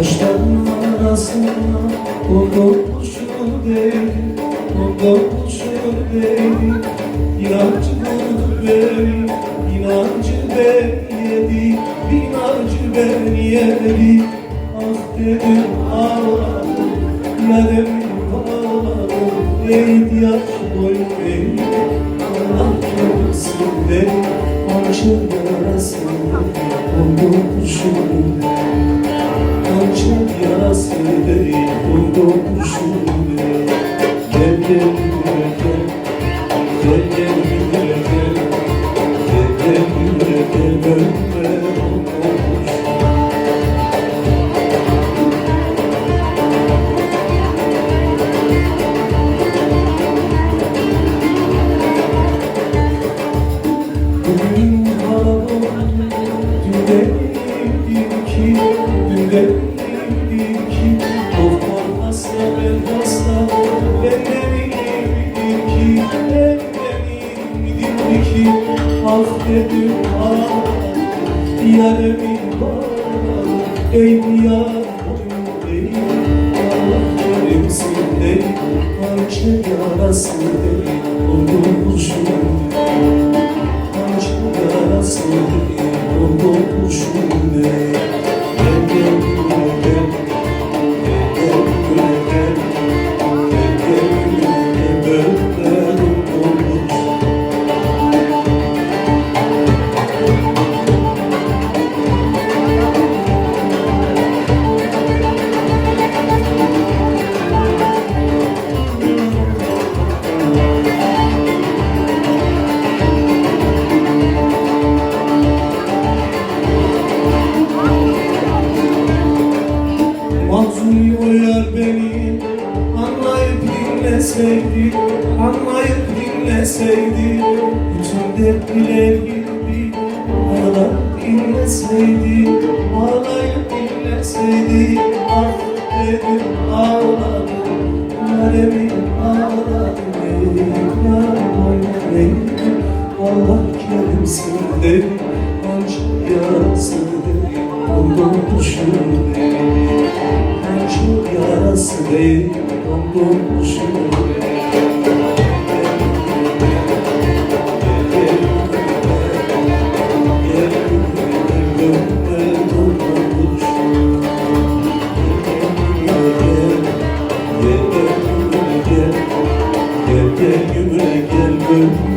Aşkın arasında Onda buluşur beni Onda buluşur beni İnancı bulur beni İnancı beni yedi İnancı beni yedi Ah dedim ağladım Medim bağladım Neydi yaş boyun beni Allah kimsin beni Aşkın arasında Onda buluşur beni gel ki ah dedim ah Yaremin var, ey yar ey Allah kerimsin ey Parça yarası ey, olmuşum Aşk Uyar beni Anlayıp dinleseydi Anlayıp dinleseydi Bütün dertliler gibi Ağlayıp dinleseydi Ağlayıp dinleseydi Ah dedim ağladım Yaremin ağladım Ey yarim ey Allah kerimsin dedi Ancak yarası dedi Ondan düşün çok yarası değil Oldum şuraya Gel gel gümüle gel